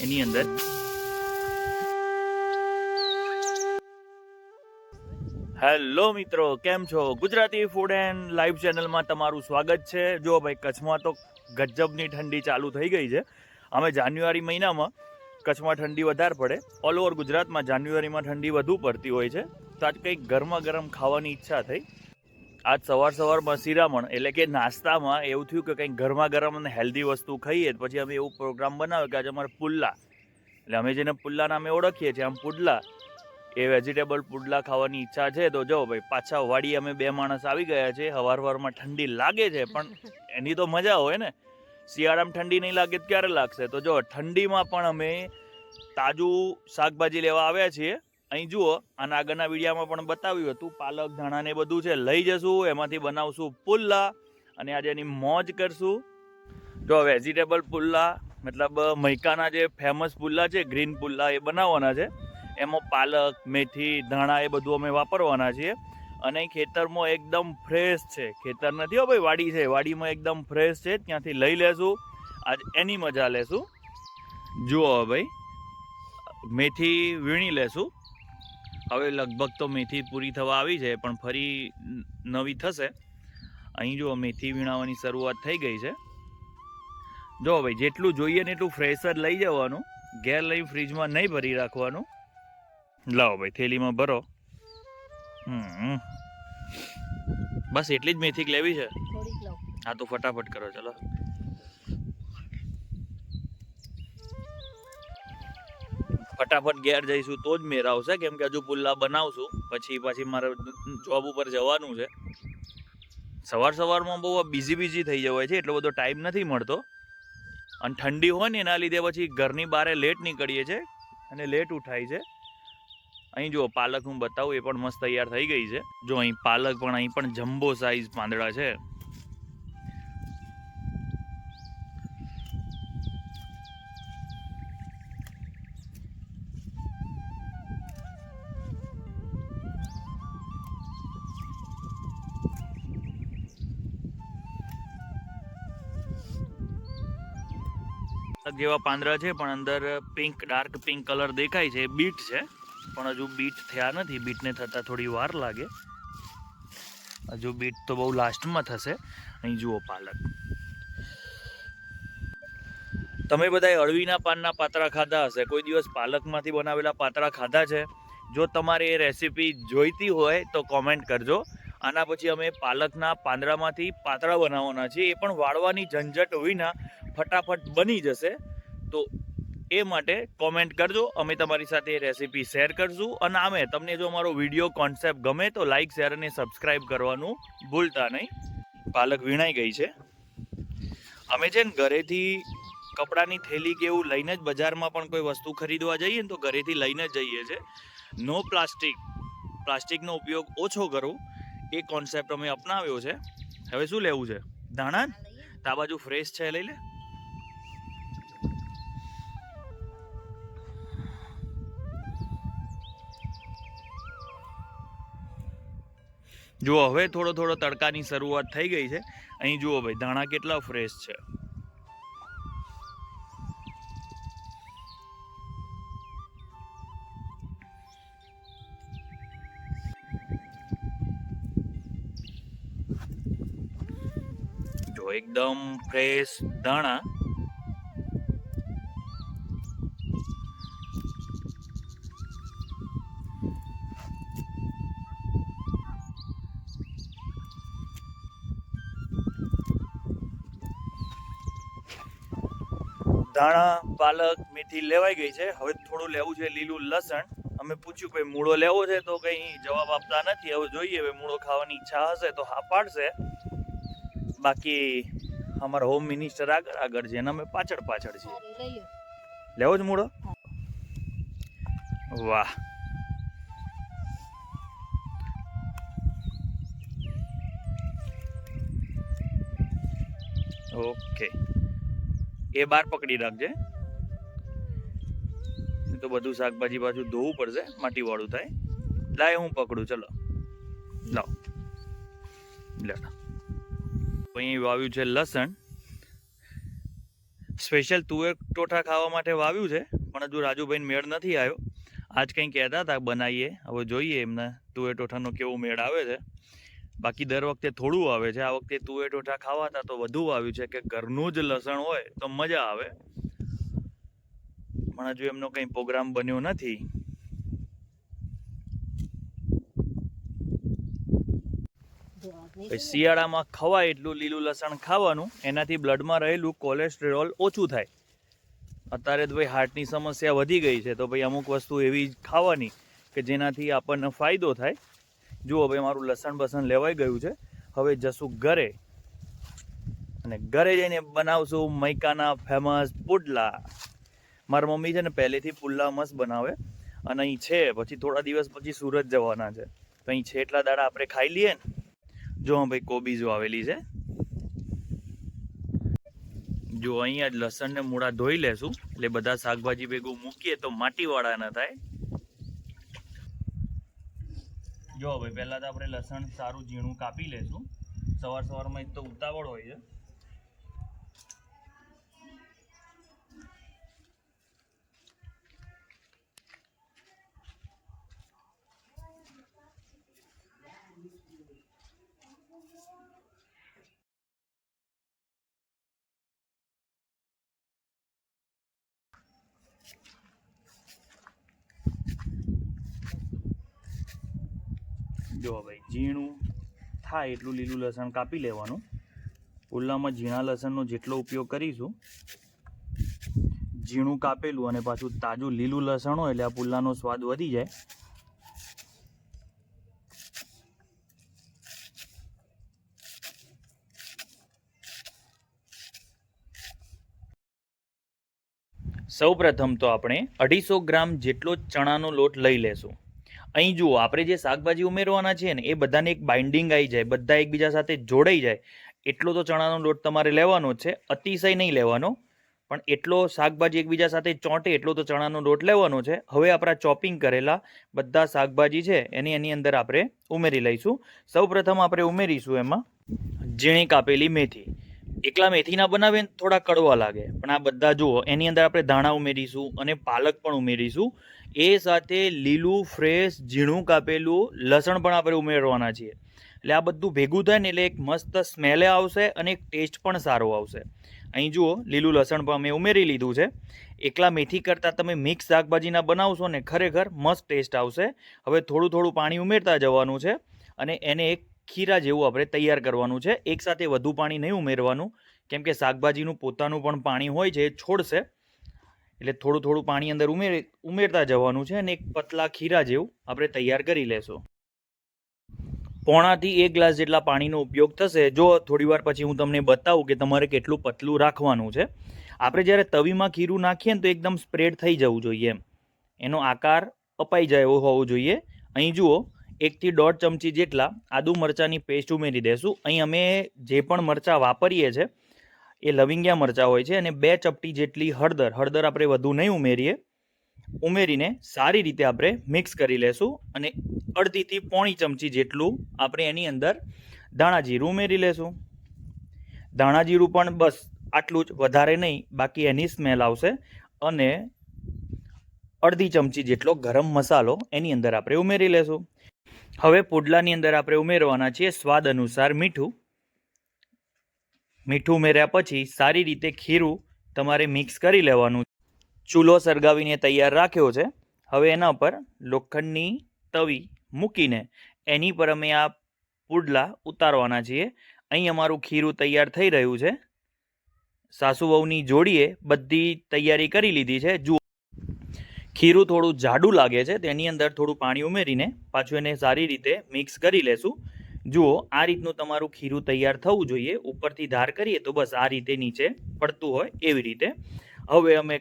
એની અંદર? હેલો મિત્રો, કેમ છો? ગુજરાતી ફૂડ એન્ડ લાઈવ ચેનલમાં તમારું સ્વાગત છે. જો ભાઈ, કચ્છમાં તો ગજબની ઠંડી ચાલુ થઈ ગઈ છે. અમે જાન્યુઆરી મહિનામાં કચ્છમાં ઠંડી વધારે પડે. ઓલ ઓવર ગુજરાતમાં જાન્યુઆરીમાં ઠંડી વધુ પડતી હોય છે. તો આજ કંઈક ગરમા ગરમ ખાવાની ઈચ્છા થઈ. આજ સવાર સવારમાં શિરામણ એટલે કે નાસ્તામાં એવું થયું કે કંઈક ગરમા ગરમ અને હેલ્ધી વસ્તુ ખાઈએ પછી અમે એવું પ્રોગ્રામ બનાવ્યો કે આજે અમારે પુલ્લા એટલે અમે જેને પુલ્લા નામે ઓળખીએ છીએ, આમ પુડલા. એ વેજીટેબલ પુડલા ખાવાની ઈચ્છા છે તો જો ભાઈ, પાછા વાડી અમે બે માણસ આવી ગયા છે હવાર હવારમાં ઠંડી લાગે છે, પણ એની તો મજા હોય ને. શિયાળામાં ઠંડી નહીં લાગે ક્યારે લાગશે? તો જો ઠંડીમાં પણ અમે તાજું શાકભાજી લેવા આવ્યા છીએ. અહીં જુઓ, આના આગળના વિડીયામાં પણ બતાવ્યું હતું, પાલક, ધાણા ને બધું છે, લઈ જશું, એમાંથી બનાવશું પુલ્લા અને આજે એની મોજ કરશું. જો વેજીટેબલ પુલ્લા, મતલબ મૈકાના જે ફેમસ પુલ્લા છે ગ્રીન પુલ્લા એ બનાવવાના છે. એમાં પાલક, મેથી, ધાણા એ બધું અમે વાપરવાના છીએ. અને ખેતરમાં એકદમ ફ્રેશ છે. ખેતર નથી હો ભાઈ, વાડી છે. વાડીમાં એકદમ ફ્રેશ છે, ત્યાંથી લઈ લેશું. આજ એની મજા લેશું. જુઓ ભાઈ, મેથી વીણી લેશું. હવે લગભગ તો મેથી પૂરી થવા આવી છે પણ ફરી નવી થશે. અહીં જો મેથી વીણાવાની શરૂઆત થઈ ગઈ છે. જો ભાઈ જેટલું જોઈએ ને એટલું ફ્રેશર લઈ જવાનું. ઘેર લઈ ફ્રીજમાં નહીં ભરી રાખવાનું. લાવો ભાઈ થેલીમાં ભરો. હમ. બસ એટલી જ મેથી લેવી છે? હા તો ફટાફટ કરો ચલો. ફટાફટ ઘેર જઈશું, તો જ મેર આવશે, કેમ કે હજુ પુલ્લા બનાવશું. પછી પછી મારે જોબ ઉપર જવાનું છે. સવાર સવારમાં બહુ બિઝી બિઝી થઈ જવાય છે, એટલો બધો ટાઈમ નથી મળતો. અને ઠંડી હોય ને, એના લીધે પછી ઘરની બારે લેટ નીકળીએ છીએ અને લેટ ઉઠાય છે. અહીં જુઓ, પાલક હું બતાવું, એ પણ મસ્ત તૈયાર થઈ ગઈ છે. જો અહીં પાલક પણ, અહીં પણ જમ્બો સાઈઝ પાંદડા છે. જેવા પાંદડા છે, પણ અંદર પિંક ડાર્ક પિંક કલર દેખાય છે. બીટ છે, પણ હજુ બીટ થયા નથી. બીટને થતાં થોડી વાર લાગે. હજુ બીટ તો બહુ લાસ્ટમાં થશે. અહીં જુઓ પાલક. તમે બધાએ અળવીના પાનના પાતરા ખાધા હશે. કોઈ દિવસ પાલકમાંથી બનાવેલા પાતરા ખાધા છે. જો તમારે એ રેસીપી જોઈતી હોય, તો કોમેન્ટ કરજો. આના પછી અમે પાલકના પાંદડામાંથી પાતળા બનાવવાના છીએ. એ પણ વાળવાની ઝંઝટ વિના ફટાફટ બની જશે તો એ માટે કોમેન્ટ કરજો અમે તમારી સાથે એ રેસીપી શેર કરશું. અને આમે તમને જો અમારો વીડિયો કોન્સેપ્ટ ગમે તો લાઇક શેર અને સબસ્ક્રાઇબ કરવાનું ભૂલતા નહીં. પાલક વીણાઈ ગઈ છે. અમે છે ને ઘરેથી કપડાની થેલી કે એવું લઈને જ બજારમાં પણ કોઈ વસ્તુ ખરીદવા જઈએ ને તો ઘરેથી લઈને જ જઈએ છે. નો પ્લાસ્ટિક પ્લાસ્ટિકનો ઉપયોગ ઓછો કરો. એ કોન્સેપ્ટ અમે અપનાવ્યો છે. હવે શું લેવું છે? ધાણા આ તા બાજુ ફ્રેશ છે લઈ લે. જુઓ, હવે થોડો થોડો તડકાની શરૂઆત થઈ ગઈ છે. અહીં જુઓ ભાઈ, ધાણા કેટલા ફ્રેશ છે. જો એકદમ ફ્રેશ ધાણા ધાણા પાલક મેથી લેવાઈ ગઈ છે. હવે થોડું લેવું છે લીલું લસણ. અમે પૂછ્યું ભાઈ મૂળો લેવો છે તો કંઈ જવાબ આપતા નથી. હવે જોઈએ હવે મૂળો ખાવાની ઈચ્છા હશે તો હા પાડશે. બાકી અમારા હોમ મિનિસ્ટર આગળ આગળ છે અને અમે પાછળ પાછળ છીએ. લેવો જ મૂળો? વાહ. ઓકે. એ બાર પકડી રાખજે. તો બધું શાકભાજી પાછું ધોવું પડશે, માટીવાળું થાય. લાય હું પકડું, ચલો. લાવ લે. અહીં વાવ્યું છે લસણ. સ્પેશિયલ તુવેર ટોઠા ખાવા માટે વાવ્યું છે, પણ હજુ રાજુભાઈને મેળ નથી આવ્યો. આજ કંઈ કહેતા હતા બનાવીએ હવે જોઈએ એમને તુવેર ટોઠાનો કેવો મેળ આવે છે. બાકી દર વખતે થોડું આવે છે. આ વખતે તુવેર ટોઠા ખાવા હતા તો વધુ આવ્યું છે કે ઘરનું જ લસણ હોય તો મજા આવે. પણ હજુ એમનો કંઈ પ્રોગ્રામ બન્યો નથી. શિયાળામાં ખવાય એટલું લીલું લસણ ખાવાનું, એનાથી બ્લડમાં રહેલું કોલેસ્ટ્રોલ ઓછું થાય. અત્યારે તો ભાઈ હાર્ટની સમસ્યા વધી ગઈ છે. તો ભાઈ અમુક વસ્તુ એવી ખાવાની કે જેનાથી આપણને ફાયદો થાય. જુઓ ભાઈ મારું લસણ બસણ લેવાઈ ગયું છે. હવે જશું ઘરે. અને ઘરે જઈને બનાવશું મૈકાના ફેમસ પુડલા. મારી મમ્મી છે ને પહેલેથી પુડલા મસ્ત બનાવે. અને અહીં છે, પછી થોડા દિવસ પછી સુરત જવાના છે. તો અહીં છે એટલા દાડા આપણે ખાઈ લઈએ ને. જો હા ભાઈ કોબીજો આવેલી છે. જો અહીંયા લસણ ને મૂળા ધોઈ લેશું. એટલે બધા શાકભાજી ભેગું મૂકીએ તો માટીવાળા ન થાય. જો હવે પહેલાં તો આપણે લસણ, સારું ઝીણું કાપી લઈશું સવાર સવારમાં એક તો ઉતાવળ હોય છે. જો ભાઈ ઝીણું થાય એટલું લીલું લસણ કાપી લેવાનું. પુલ્લામાં ઝીણા લસણનો જેટલો ઉપયોગ કરીશું, ઝીણું કાપેલું અને પાછું તાજું લીલું લસણ હોય એટલે આ પુલ્લાનો સ્વાદ વધી જાય. સૌપ્રથમ તો આપણે અઢીસો ગ્રામ જેટલો ચણાનો લોટ લઈ લેશું. અહીં જુઓ, આપણે જે શાકભાજી ઉમેરવાના છે ને, એ બધાને એક બાઇન્ડિંગ આવી જાય, બધા એકબીજા સાથે જોડાઈ જાય. એટલો તો ચણાનો લોટ તમારે લેવાનો છે, અતિશય નહીં લેવાનો, પણ એટલો શાકભાજી એકબીજા સાથે ચોંટે, એટલો તો ચણાનો લોટ લેવાનો છે. હવે આપણા ચોપિંગ કરેલા બધા શાકભાજી છે, એની એની અંદર આપણે ઉમેરી લઈશું. સૌપ્રથમ આપણે ઉમેરીશું એમાં ઝીણી કાપેલી મેથી. એકલા મેથીના બનાવે થોડા કડવા લાગે, પણ આ બધા જુઓ, એની અંદર આપણે ધાણા ઉમેરીશું અને પાલક પણ ઉમેરીશું. એ સાથે લીલું, ફ્રેશ, ઝીણું કાપેલું લસણ પણ આપણે ઉમેરવાના છીએ. એટલે આ બધું ભેગું થાય ને એટલે એક મસ્ત સ્મેલે આવશે અને એક ટેસ્ટ પણ સારો આવશે. અહીં જુઓ, લીલું લસણ પણ અમે ઉમેરી લીધું છે. એકલા મેથી કરતાં તમે મિક્સ શાકભાજીના બનાવશો ને ખરેખર મસ્ત ટેસ્ટ આવશે. હવે થોડું થોડું પાણી ઉમેરતા જવાનું છે અને એને એક ખીરા જેવું આપણે તૈયાર કરવાનું છે. એકસાથે વધુ પાણી નહીં ઉમેરવાનું. કેમ કે શાકભાજીનું પોતાનું પણ પાણી હોય છે, એ છોડશે. એટલે થોડું થોડું પાણી અંદર ઉમેરે, ઉમેરતા જવાનું છે અને એક પતલા ખીરા જેવું આપણે તૈયાર કરી લેશું. પોણાથી એક ગ્લાસ જેટલા પાણીનો ઉપયોગ થશે. જો થોડીવાર પછી હું તમને બતાવું કે તમારે કેટલું પતલું રાખવાનું છે. આપણે જ્યારે તવીમાં ખીરું નાખીએ ને તો એકદમ સ્પ્રેડ થઈ જવું જોઈએ. એમ એનો આકાર અપાઈ જાય એવો હોવો જોઈએ. અહીં જુઓ, એકથી દોઢ ચમચી જેટલા આદુ મરચાંની પેસ્ટ ઉમેરી દેશું. અહીં અમે જે પણ મરચાં વાપરીએ છીએ એ લવિંગિયા મરચાં હોય છે અને બે ચપટી જેટલી હળદર હળદર આપણે વધુ નહીં ઉમેરીએ. ઉમેરીને સારી રીતે આપણે મિક્સ કરી લેશું અને અડધીથી પોણી ચમચી જેટલું આપણે એની અંદર ધાણા જીરું ઉમેરી લેશું. ધાણા જીરું પણ બસ આટલું જ વધારે નહીં, બાકી એની સ્મેલ આવશે અને અડધી ચમચી જેટલો ગરમ મસાલો એની અંદર આપણે ઉમેરી લેશું. હવે પુડલાની અંદર આપણે ઉમેરવાના છીએ સ્વાદ અનુસાર મીઠું. મીઠું ઉમેર્યા પછી સારી રીતે ખીરું તમારે મિક્સ કરી લેવાનું ચૂલો સળગાવીને તૈયાર રાખ્યો છે. હવે એના પર લોખંડની તવી મૂકીને એની પર અમે આ પુડલા ઉતારવાના છીએ. અહીં અમારું ખીરું તૈયાર થઈ રહ્યું છે. સાસુ વહુની જોડીએ બધી તૈયારી કરી લીધી છે. જુઓ. ખીરું થોડું જાડું લાગે છે. તેની અંદર થોડું પાણી ઉમેરીને પાછું એને સારી રીતે મિક્સ કરી લેશું. જુઓ, આ રીતનું તમારું ખીરું તૈયાર થવું જોઈએ. ઉપરથી ધાર કરીએ તો બસ આ રીતે નીચે પડતું હોય એવી રીતે. હવે અમે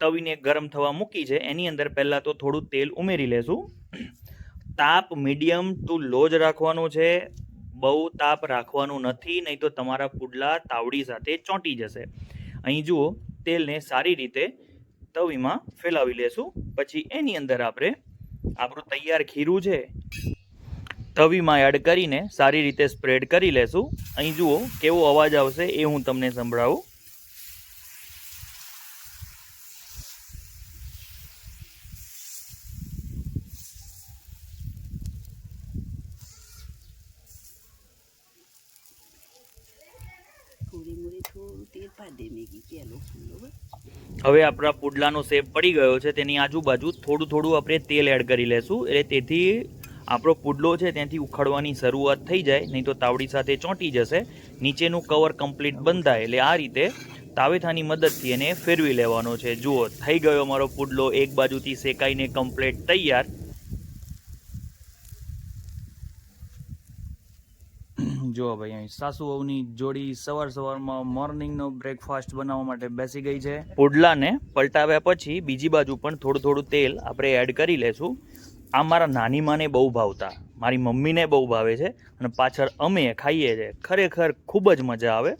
તવીને ગરમ થવા મૂકી છે. એની અંદર પહેલાં તો થોડું તેલ ઉમેરી લેશું. તાપ મીડિયમ ટુ લો જ રાખવાનો છે. બહુ તાપ રાખવાનું નથી, નહીં તો તમારા પુડલા તાવડી સાથે ચોંટી જશે. અહીં જુઓ, તેલને સારી રીતે તવીમાં ફેલાવી લેશું. પછી એની અંદર આપણે આપણું તૈયાર ખીરું છે તવીમાં એડ કરીને સારી રીતે સ્પ્રેડ કરી લેશું. અહીં જુઓ કેવો અવાજ આવશે એ હું તમને સંભળાવું. હવે આપણા પુડલાનો શેપ પડી ગયો છે તેની આજુબાજુ થોડું થોડું આપણે તેલ એડ કરી લેશું. એટલે તેથી આપણો પુડલો છે ત્યાંથી ઉખાડવાની શરૂઆત થઈ જાય, નહીં તો તાવડી સાથે ચોંટી જશે. નીચેનું કવર કમ્પ્લીટ બંધાય એટલે આ રીતે તાવેથાની મદદથી એને ફેરવી લેવાનો છે. જુઓ, થઈ ગયો મારો પુડલો, એક બાજુથી શેકાઈને કમ્પ્લીટ તૈયાર. જુઓ ભાઈ, અહીં સાસુ વહુની જોડી સવાર સવારમાં મોર્નિંગનો બ્રેકફાસ્ટ બનાવવા માટે બેસી ગઈ છે. પુડલાને પલટાવ્યા પછી બીજી બાજુ પણ થોડું થોડું તેલ આપણે એડ કરી લેશું. આ મારા નાની માને બહુ ભાવતા. મારી મમ્મીને બહુ ભાવે છે અને પાછળ અમે ખાઈએ છીએ ખરેખર ખૂબ જ મજા આવે.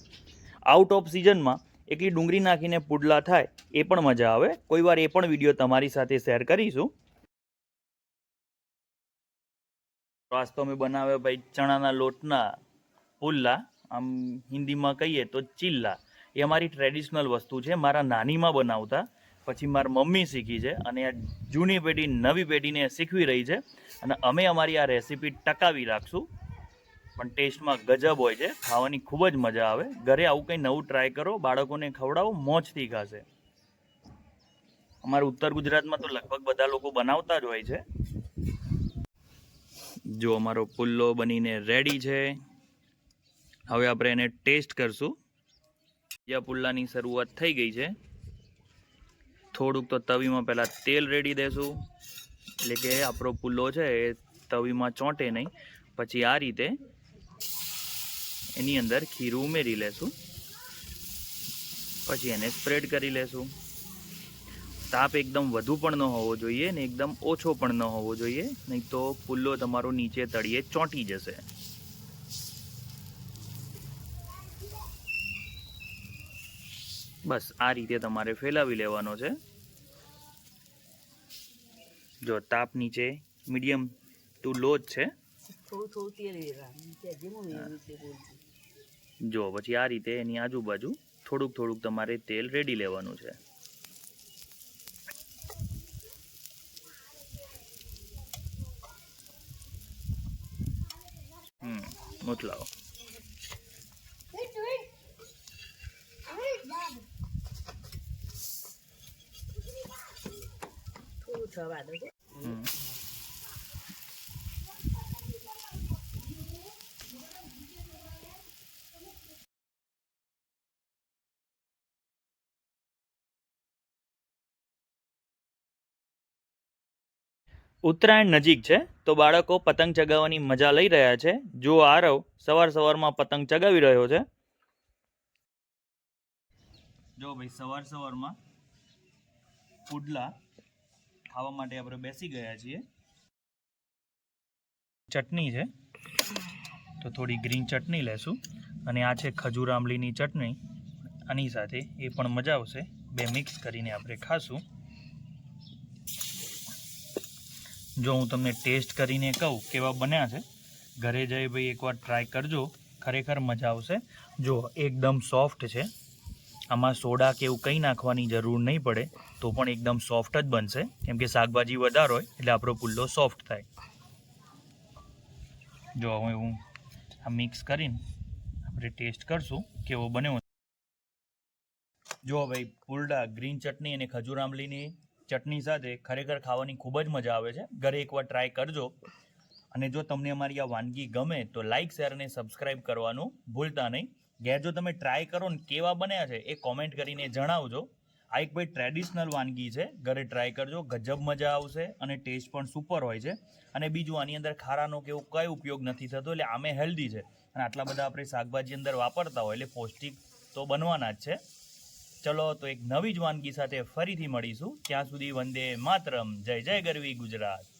આઉટ ઓફ સિઝનમાં એકલી ડુંગળી નાખીને પુડલા થાય એ પણ મજા આવે. કોઈ વાર એ પણ વીડિયો તમારી સાથે શેર કરીશું. વાસ્તવ મેં બનાવ્યા ભાઈ ચણાના લોટના પુલ્લા આમ હિન્દીમાં કહીએ તો ચિલ્લા. એ અમારી ટ્રેડિશનલ વસ્તુ છે. મારા નાનીમાં બનાવતા. પછી મારી મમ્મી શીખી છે અને આ જૂની પેઢી નવી પેઢીને શીખવી રહી છે. અને અમે અમારી આ રેસીપી ટકાવી રાખશું. પણ ટેસ્ટમાં ગજબ હોય છે. ખાવાની ખૂબ જ મજા આવે. ઘરે આવું કંઈ નવું ટ્રાય કરો. બાળકોને ખવડાવો, મોજથી ખાશે. અમારા ઉત્તર ગુજરાતમાં તો લગભગ બધા લોકો બનાવતા જ હોય છે. જો અમારો પુલ્લો બનીને રેડી છે. હવે આપણે એને ટેસ્ટ કરશું. બીજા પુલ્લાની શરૂઆત થઈ ગઈ છે. થોડુંક તો તવીમાં પહેલાં તેલ રેડી દેશું. એટલે કે આપણો પુલ્લો છે એ તવીમાં ચોંટે નહીં. પછી આ રીતે એની અંદર ખીરું ઉમેરી લેશું. પછી એને સ્પ્રેડ કરી લેશું. તાપ એકદમ વધુ પણ ન હોવો જોઈએ ને એકદમ ઓછો પણ ન હોવો જોઈએ. નહીં તો પુલ્લો તમારો નીચે તળીએ ચોંટી જશે. બસ આ રીતે તમારે ફેલાવી લેવાનો છે. જો તાપ નીચે મીડિયમ ટુ લો જ છે. જે પછી આ રીતે એની આજુબાજુ થોડુંક થોડુંક તમારે તેલ રેડી લેવાનું છે. હમ મોકલાવો થોડું થવા દો ઉત્તરાયણ નજીક છે, તો બાળકો પતંગ ચગાવવાની મજા લઈ રહ્યા છે. જો આરવ સવાર સવારમાં પતંગ ચગાવી રહ્યો છે. જો ભાઈ, સવાર સવારમાં પુડલા ખાવા માટે આપણે બેસી ગયા છીએ. ચટણી છે. તો થોડી ગ્રીન ચટણી લેશું. અને આ છે ખજૂર આંબલીની ચટણી. આની સાથે એ પણ મજા આવશે. બે મિક્સ કરીને આપણે ખાશું. જો હું તમને ટેસ્ટ કરીને કહું કેવા બન્યા છે, ઘરે જઈ ભાઈ એકવાર ટ્રાય કરજો. ખરેખર મજા આવશે. જો એકદમ સોફ્ટ છે. આમાં સોડા કે એવું કંઈ નાખવાની જરૂર નહીં પડે, તો પણ એકદમ સોફ્ટ જ બનશે. કેમ કે શાકભાજી વધારે હોય, એટલે આપણો પુલ્લો સોફ્ટ થાય. જો હવે હું આ મિક્સ કરીને આપણે ટેસ્ટ કરશું કેવો બન્યો. જો ભાઈ પુલડા ગ્રીન ચટણી અને ખજૂર આંબલીની ચટણી સાથે ખરેખર ખાવાની ખૂબ જ મજા આવે છે. ઘરે એકવાર ટ્રાય કરજો. અને જો તમને અમારી આ વાનગી ગમે, તો લાઇક શેર અને સબસ્ક્રાઇબ કરવાનું ભૂલતા નહીં. ઘેર જો તમે ટ્રાય કરો ને કેવા બન્યા છે એ કોમેન્ટ કરીને જણાવજો. આ એક ભાઈ ટ્રેડિશનલ વાનગી છે. ઘરે ટ્રાય કરજો, ગજબ મજા આવશે અને ટેસ્ટ પણ સુપર હોય છે. અને બીજું આની અંદર ખારાનો કે એવું કંઈ ઉપયોગ નથી થતો, એટલે આમે હેલ્ધી છે. અને આટલા બધા આપણે શાકભાજી અંદર વાપરતા હોય, એટલે પૌષ્ટિક તો બનવાના જ છે. ચલો, તો એક નવી જ વાનગી સાથે ફરીથી મળીશું. ત્યાં સુધી વંદે માતરમ. જય જય ગરવી ગુજરાત.